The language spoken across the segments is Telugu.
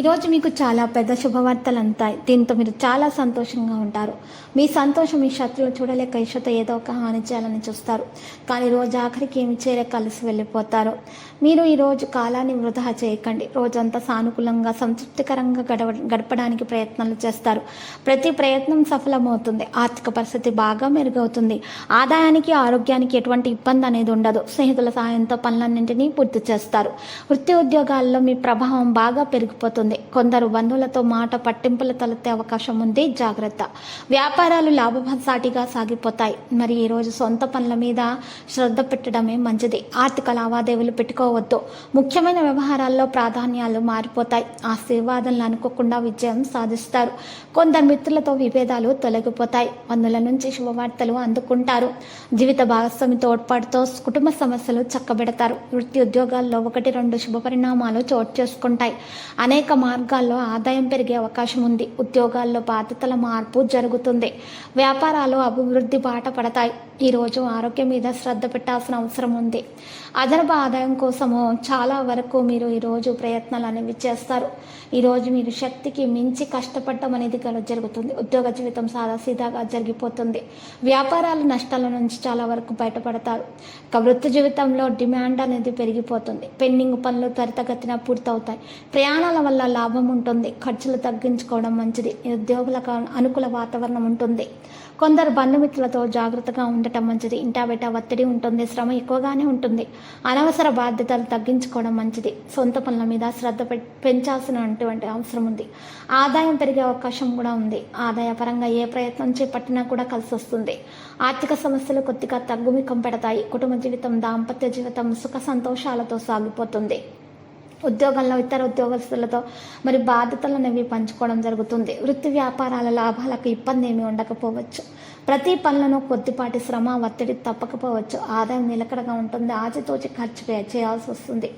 ఈరోజు మీకు చాలా పెద్ద శుభవార్తలు అంతాయి దీంతో మీరు చాలా సంతోషంగా ఉంటారు. మీ సంతోషం మీ శత్రువులు చూడలేక ఇషతో ఏదో ఒక హాని చేయాలని చూస్తారు. కానీ రోజు ఆఖరికి ఏమి చేయలేక కలిసి వెళ్ళిపోతారు. మీరు ఈరోజు కాలాన్ని వృధా చేయకండి. రోజంతా సానుకూలంగా సంతృప్తికరంగా గడవ గడపడానికి ప్రయత్నాలు చేస్తారు. ప్రతి ప్రయత్నం సఫలమవుతుంది. ఆర్థిక పరిస్థితి బాగా మెరుగవుతుంది. ఆదాయానికి ఆరోగ్యానికి ఎటువంటి ఇబ్బంది అనేది ఉండదు. స్నేహితుల సహాయంతో పనులన్నింటినీ పూర్తి చేస్తారు. వృత్తి ఉద్యోగాల్లో మీ ప్రభావం బాగా పెరిగిపోతుంది. కొందరు బంధువులతో మాట పట్టింపులు తలెత్తే అవకాశం ఉంది. జాగ్రత్త. వ్యాపారాలు లాభసాటిగా సాగిపోతాయి. మరి ఈరోజు సొంత పనుల మీద శ్రద్ధ పెట్టడమే మంచిది. ఆర్థిక లావాదేవీలు పెట్టుకోవద్దు. ముఖ్యమైన వ్యవహారాల్లో ప్రాధాన్యాలు మారిపోతాయి. ఆశీర్వాదంలు అనుకోకుండా విజయం సాధిస్తారు. కొందరు మిత్రులతో విభేదాలు తొలగిపోతాయి. వందల నుంచి శుభవార్తలు అందుకుంటారు. జీవిత భాగస్వామి తోడ్పాటుతో కుటుంబ సమస్యలు చక్కబెడతారు. వృత్తి ఉద్యోగాల్లో ఒకటి రెండు శుభ పరిణామాలు చోటు చేసుకుంటాయి. అనేక మార్గాల్లో ఆదాయం పెరిగే అవకాశం ఉంది. ఉద్యోగాల్లో బాధ్యతల మార్పు జరుగుతుంది. వ్యాపారాలు అభివృద్ధి బాట పడతాయి. ఈరోజు ఆరోగ్యం మీద శ్రద్ధ పెట్టాల్సిన అవసరం ఉంది. అదనపు ఆదాయం కోసము చాలా వరకు మీరు ఈరోజు ప్రయత్నాలు అనేవి చేస్తారు. ఈరోజు మీరు శక్తికి మించి కష్టపడటం అనేది జరుగుతుంది. ఉద్యోగ జీవితం సాదాసీదాగా జరిగిపోతుంది. వ్యాపారాలు నష్టాల నుంచి చాలా వరకు బయటపడతారు. ఇక వృత్తి జీవితంలో డిమాండ్ అనేది పెరిగిపోతుంది. పెండింగ్ పనులు త్వరితగతిన పూర్తవుతాయి. ప్రయాణాల వల్ల లాభం ఉంటుంది. ఖర్చులు తగ్గించుకోవడం మంచిది. ఉద్యోగులకు అనుకూల వాతావరణం ఉంటుంది. కొందరు బంధుమిత్రులతో జాగ్రత్తగా ఉండటం మంచిది ఇంటా బయట ఒత్తిడి ఉంటుంది శ్రమ ఎక్కువగానే ఉంటుంది. అనవసర బాధ్యతలు తగ్గించుకోవడం మంచిది. సొంత పనుల మీద శ్రద్ధ పె- పెంచాల్సినటువంటి అవసరం ఉంది. ఆదాయం పెరిగే అవకాశం కూడా ఉంది. ఆదాయ పరంగా ఏ ప్రయత్నం చేపట్టినా కూడా కలిసి వస్తుంది. ఆర్థిక సమస్యలు కొద్దిగా తగ్గుముఖం పెడతాయి. కుటుంబ జీవితం దాంపత్య జీవితం సుఖ సంతోషాలతో సాగిపోతుంది. ఉద్యోగంలో ఇతర ఉద్యోగస్తులతో మరి బాధ్యతలు అనేవి పంచుకోవడం జరుగుతుంది. వృత్తి వ్యాపారాల లాభాలకు ఇబ్బంది ఏమీ ఉండకపోవచ్చు. ప్రతి పనులను కొద్దిపాటి శ్రమ ఒత్తిడి తప్పకపోవచ్చు. ఆదాయం నిలకడగా ఉంటుంది. ఆచితూచి ఖర్చు పే- చేయాల్సి వస్తుంది.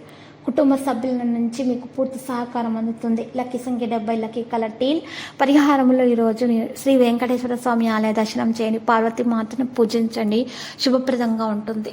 కుటుంబ సభ్యుల నుంచి మీకు పూర్తి సహకారం అందుతుంది. లక్కీ సంఖ్య డెబ్బై లక్కీ కలర్ టీల్ పరిహారంలో ఈరోజు శ్రీ వెంకటేశ్వర స్వామి ఆలయ దర్శనం చేయండి పార్వతి మాతను పూజించండి. శుభప్రదంగా ఉంటుంది.